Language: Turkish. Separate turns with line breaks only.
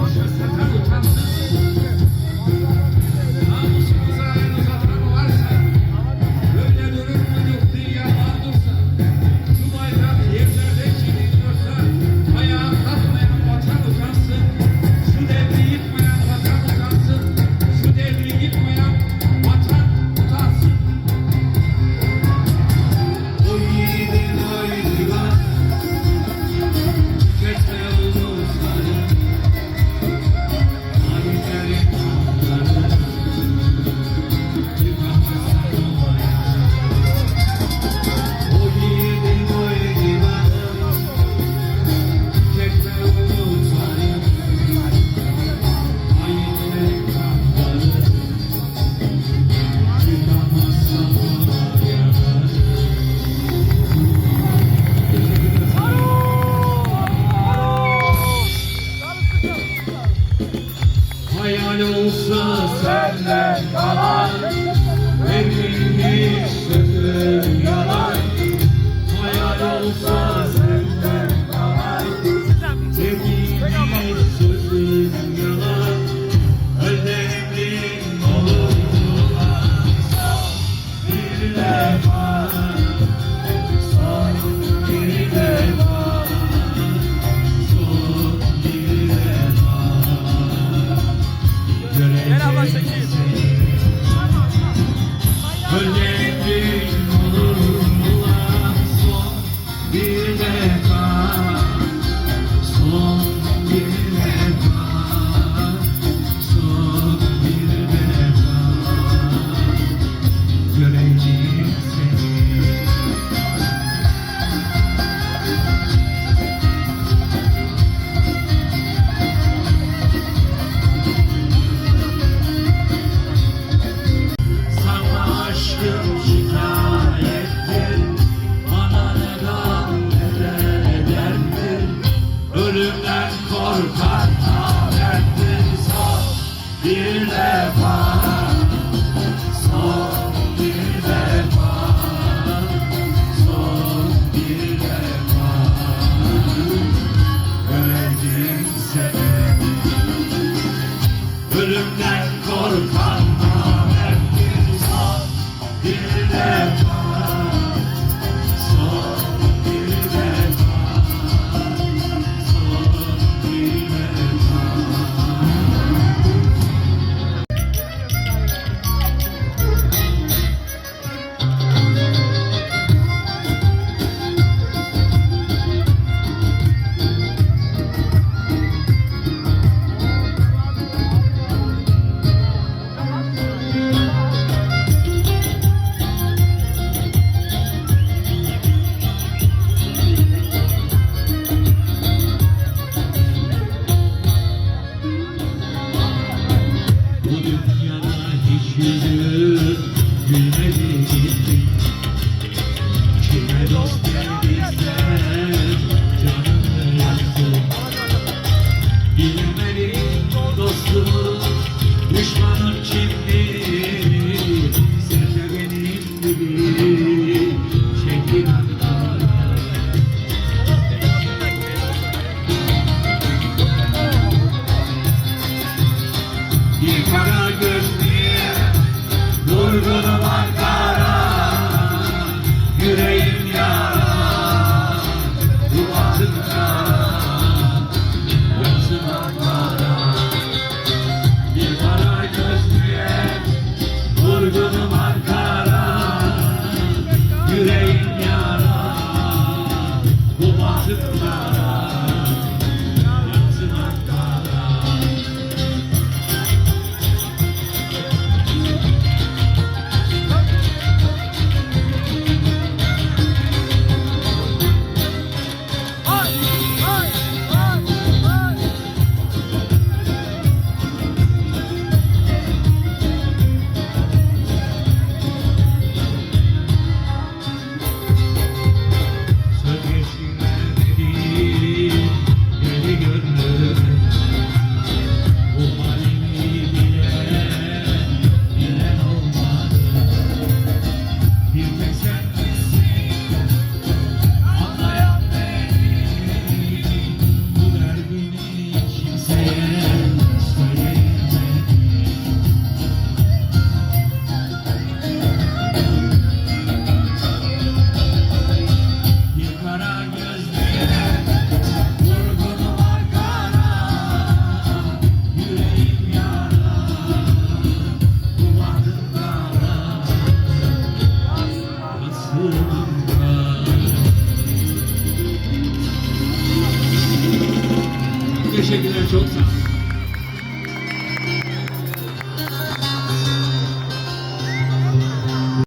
Boşa sakar utansın korkar Kahrettin sor bir defa Sor bir defa Sor Ölümden korkan bir defa. Teşekkürler çok sağ olun.